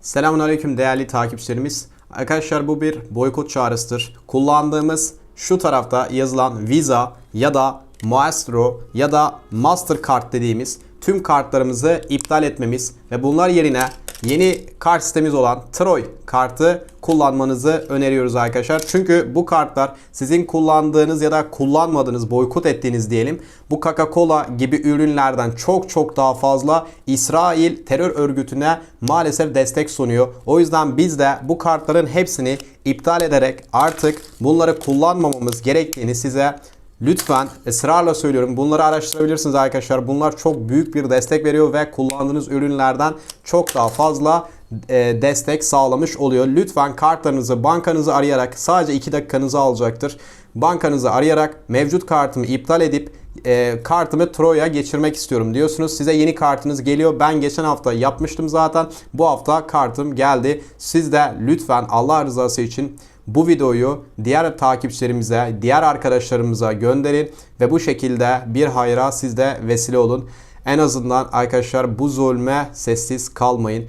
Selamünaleyküm değerli takipçilerimiz. Arkadaşlar bu bir boykot çağrısıdır. Kullandığımız şu tarafta yazılan Visa ya da Maestro ya da Mastercard dediğimiz tüm kartlarımızı iptal etmemiz ve bunlar yerine yeni kart sistemimiz olan Troy kartı kullanmanızı öneriyoruz arkadaşlar. Çünkü bu kartlar sizin kullandığınız ya da kullanmadığınız, boykot ettiğiniz diyelim bu Coca-Cola gibi ürünlerden çok çok daha fazla İsrail terör örgütüne maalesef destek sunuyor. O yüzden biz de bu kartların hepsini iptal ederek artık bunları kullanmamamız gerektiğini size Lütfen ısrarla söylüyorum bunları araştırabilirsiniz arkadaşlar. Bunlar çok büyük bir destek veriyor ve kullandığınız ürünlerden çok daha fazla e, destek sağlamış oluyor. Lütfen kartlarınızı bankanızı arayarak sadece 2 dakikanızı alacaktır. Bankanızı arayarak mevcut kartımı iptal edip e, kartımı Troy'a geçirmek istiyorum diyorsunuz. Size yeni kartınız geliyor. Ben geçen hafta yapmıştım zaten. Bu hafta kartım geldi. Siz de lütfen Allah rızası için bu videoyu diğer takipçilerimize, diğer arkadaşlarımıza gönderin ve bu şekilde bir hayra siz de vesile olun. En azından arkadaşlar bu zulme sessiz kalmayın.